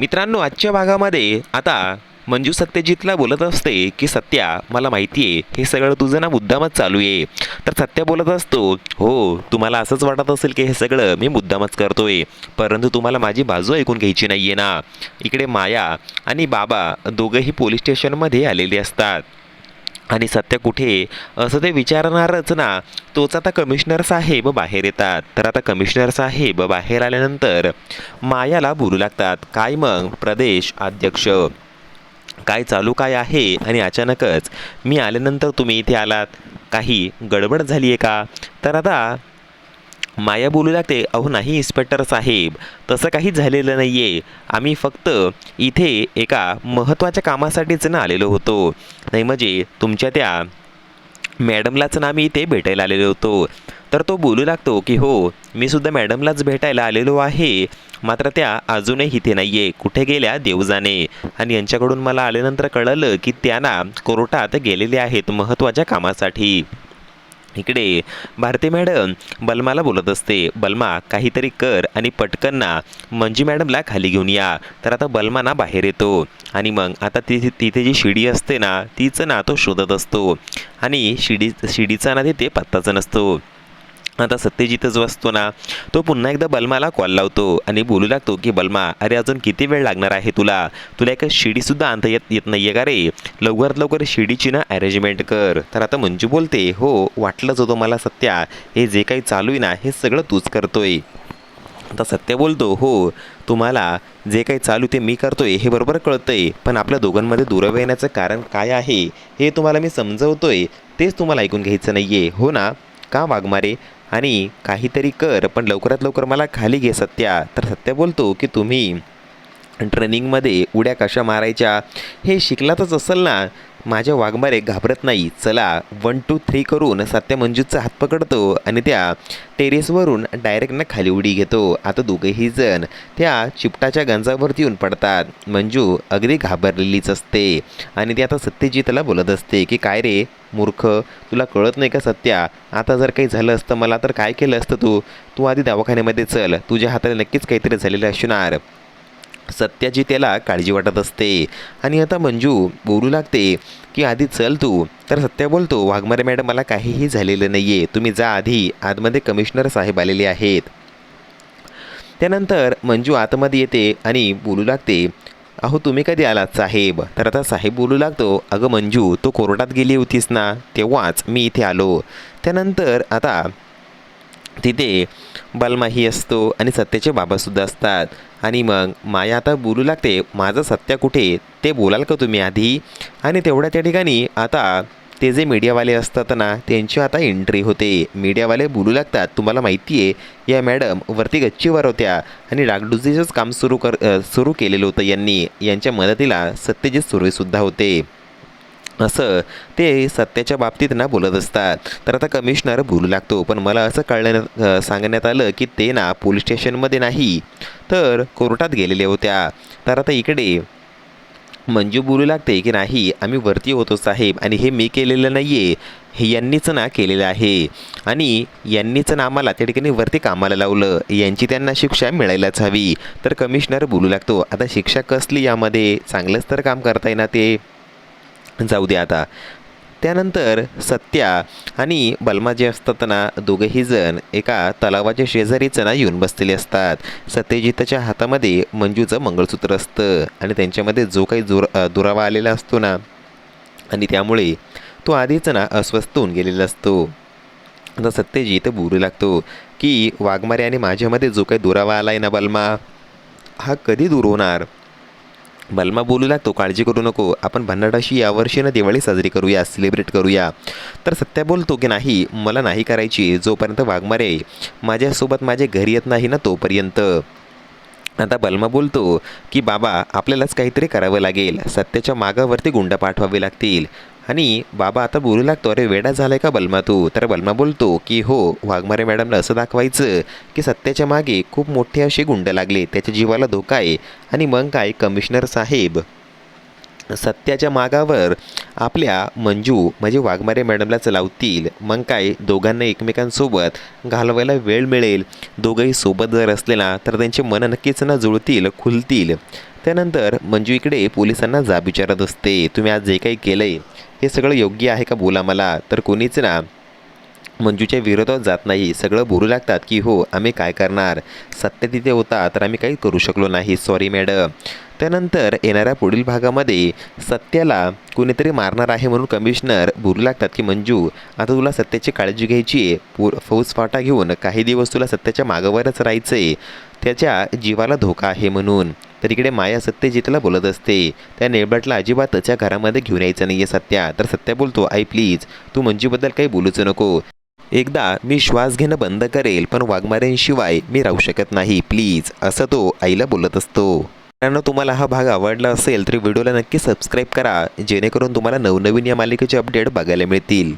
मित्रांनो आजच्या भागामध्ये आता मंजू सत्यजितला बोलत असते की सत्या मला माहिती आहे हे सगळं तुझं ना मुद्दामच चालू आहे. तर सत्या बोलत असतो हो तुम्हाला असंच वाटत असेल की हे सगळं मी मुद्दामच करतोय परंतु तुम्हाला माझी बाजू ऐकून घ्यायची नाही आहे ना. इकडे माया आणि बाबा दोघंही पोलीस स्टेशनमध्ये आलेले असतात. आणि सत्य कुठे? असं ते विचारणारच ना. तोच आता कमिशनर साहेब बाहेर येतात. तर आता कमिशनर साहेब बाहेर आल्यानंतर मायाला बोलू लागतात. काय मग? प्रदेश अध्यक्ष. काय चालू काय आहे? आणि अचानकच मी आल्यानंतर तुम्ही इथे आलात. काही गडबड झाली आहे का? तर आता माया बोलू लागते अहो नाही इन्स्पेक्टर साहेब तसं काही झालेलं नाही आहे आम्ही फक्त इथे एका महत्त्वाच्या कामासाठीच ना आलेलो होतो. नाही म्हणजे तुमच्या त्या मॅडमलाच ना आम्ही इथे भेटायला आलेलो होतो. तर तो बोलू लागतो की हो मी सुद्धा मॅडमलाच भेटायला आलेलो आहे. मात्र त्या अजूनही इथे नाही आहे कुठे गेल्या देवजाने? आणि यांच्याकडून मला आल्यानंतर कळलं की त्यांना कोर्टात गेलेले आहेत महत्त्वाच्या कामासाठी. इकडे भारती मॅडम बलमाला बोलत असते. बलमा काहीतरी कर आणि पटकन ना. मंजी मॅडमला खाली घेऊन या. तर आता बलमा ना बाहेर येतो. आणि मग आता ति तिथे जी शिडी असते ना तिचं ना तो शोधत असतो. आणि शिडी शिडीचा ना तिथे पत्ताच नसतो. आता सत्यजितच बसतो ना तो पुन्हा एकदा बलमाला कॉल लावतो आणि बोलू लागतो की बलमा अरे अजून किती वेळ लागणार आहे तुला? तुला एक शिडीसुद्धा आणता येत येत नाही आहे का रे? लवकरात लवकर शिडीची ना अरेंजमेंट कर. तर आता मंजू बोलते हो वाटलंच होतं मला सत्या हे जे काही चालू आहे ना हे सगळं तूच करतोय. आता सत्य बोलतो हो तुम्हाला जे काही चालू ते मी करतोय हे बरोबर कळतंय पण आपल्या दोघांमध्ये दुरावा येण्याचं कारण काय आहे हे तुम्हाला मी समजवतोय तेच तुम्हाला ऐकून घ्यायचं नाही आहे हो ना? का वाघमारे? आणि काहीतरी कर पण लवकरात लवकर मला खाली घे सत्या. तर सत्य बोलतो की तुम्ही ट्रेनिंगमध्ये उड्या कशा मारायच्या? हे शिकलातच असेल ना. माझ्या वाघमारे घाबरत नाही. चला वन टू थ्री करून सत्य मंजूचा हात पकडतो आणि त्या टेरेसवरून डायरेक्ट ना खाली उडी घेतो. आता दोघेही जण त्या चिपटाच्या गंजावरती येऊन पडतात. मंजू अगदी घाबरलेलीच असते आणि ती आता सत्यजितला बोलत असते की काय रे मूर्ख तुला कळत नाही का सत्या? आता जर काही झालं असतं मला तर काय केलं असतं तू? तू आधी दवाखान्यामध्ये चल. तुझ्या हाताला नक्कीच काहीतरी झालेलं असणार. सत्याची त्याला काळजी वाटत असते. आणि आता मंजू बोलू लागते की आधी चल तू. तर सत्या बोलतो वाघमारे मॅडम मला काहीही झालेलं नाही आहे तुम्ही जा आधी. आतमध्ये कमिशनर साहेब आलेले आहेत. त्यानंतर मंजू आतमध्ये येते आणि बोलू लागते अहो तुम्ही कधी आलात साहेब? तर आता साहेब बोलू लागतो अगं मंजू तू कोर्टात गेली होतीस ना? तेव्हाच मी इथे आलो. त्यानंतर आता तिथे बलमाही असतो आणि सत्याचे बाबासुद्धा असतात. आणि मग माया आता बोलू लागते माझं सत्या कुठे? ते बोलाल का तुम्ही आधी? आणि तेवढ्या त्या ठिकाणी आता ते जे मीडियावाले असतात ना त्यांची आता एंट्री होते. मीडियावाले बोलू लागतात तुम्हाला माहिती आहे या मॅडम वरती गच्चीवर होत्या आणि डागडुजीचंच काम सुरू कर सुरू केलेलं होतं यांनी. यांच्या मदतीला सत्यजित सुर्वेसुद्धा होते. असं ते सत्याच्या बाबतीत ना बोलत असतात. तर आता कमिशनर बोलू लागतो. पण मला असं कळण्यात सांगण्यात आलं की ते ना पोलीस स्टेशनमध्ये नाही. तर कोर्टात गेलेल्या होत्या. तर आता इकडे मंजू बोलू लागते की नाही आम्ही वरती होतो साहेब आणि हे मी केलेलं नाही आहे हे यांनीच ना केलेलं आहे. आणि यांनीच ना आम्हाला त्या ठिकाणी वरती कामाला लावलं. यांची त्यांना शिक्षा मिळायलाच हवी. तर कमिशनर बोलू लागतो आता शिक्षा कसली यामध्ये? चांगलंच तर काम करताय ना ते. जाऊ दे आता. त्यानंतर सत्या आणि बलमा जे असतात ना दोघेही जण एका तलावाच्या शेजारीच ना येऊन बसलेले असतात. सत्यजितच्या हातामध्ये मंजूचं मंगळसूत्र असतं आणि त्यांच्यामध्ये जो काही दुर दुरावा आलेला असतो ना आणि त्यामुळे तो आधीच ना अस्वस्थ होऊन गेलेला असतो. आता सत्यजित बोलू लागतो की वाघमारे आणि माझ्यामध्ये जो काही दुरावा आला आहे ना बलमा हा कधी दूर होणार? बलमा बोलू लागतो काळजी करू नको. आपण भन्नाटाशी यावर्षी ना दिवाळी साजरी करूया सेलिब्रेट करूया. तर सत्या बोलतो की नाही मला नाही करायची. जोपर्यंत वाघमारे माझ्यासोबत माझे घरी येत नाही ना तोपर्यंत. आता बलमा बोलतो की बाबा आपल्यालाच काहीतरी करावं लागेल. सत्याच्या मागावरती गुंड पाठवावे लागतील. आणि बाबा आता बोलू लागतो अरे वेडा झालाय का बलमा तू? तर बलमा बोलतो की हो वाघमारे मॅडमला असं दाखवायचं की सत्याच्या मागे खूप मोठे असे गुंड लागले त्याच्या जीवाला धोका आहे आणि मग काय कमिशनर साहेब? सत्याच्या मागावर आपल्या मंजू म्हणजे वाघमारे मॅडमलाच लावतील. मग काय दोघांना एकमेकांसोबत घालवायला वेळ मिळेल. दोघंही सोबत जर असले ना तर त्यांचे मन नक्कीच ना जुळतील खुलतील. त्यानंतर मंजू इकडे पोलिसांना जाब विचारत असते तुम्ही आज जे काही केलं आहे हे सगळं योग्य आहे का बोला मला? तर कोणीच ना मंजूच्या विरोधात जात नाही. सगळं बोलू लागतात की हो आम्ही काय करणार? सत्य तिथे होता तर आम्ही काही करू शकलो नाही. सॉरी मॅडम त्यानंतर येणाऱ्या पुढील भागामध्ये सत्याला कुणीतरी मारणार आहे म्हणून कमिशनर बोलू लागतात की मंजू आता तुला सत्याची काळजी घ्यायची आहे. पू फौज फाटा घेऊन काही दिवस तुला सत्याच्या मागावरच राहायचं आहे त्याच्या जीवाला धोका आहे म्हणून. तर इकडे माया सत्यजितला बोलत असते. त्या नेबटला अजिबात त्याच्या घरामध्ये घेऊन यायचं नाही आहे सत्या. तर सत्या बोलतो आई प्लीज तू मंजूबद्दल काही बोलूच नको. एकदा मी श्वास घेणं बंद करेल पण वाघमाऱ्यांशिवाय मी राहू शकत नाही. प्लीज असं तो आईला बोलत असतो. मित्रांनो तुम्हाला हा भाग आवडला असेल तर व्हिडिओला नक्की सबस्क्राईब करा जेणेकरून तुम्हाला नवनवीन या मालिकेचे अपडेट बघायला मिळतील.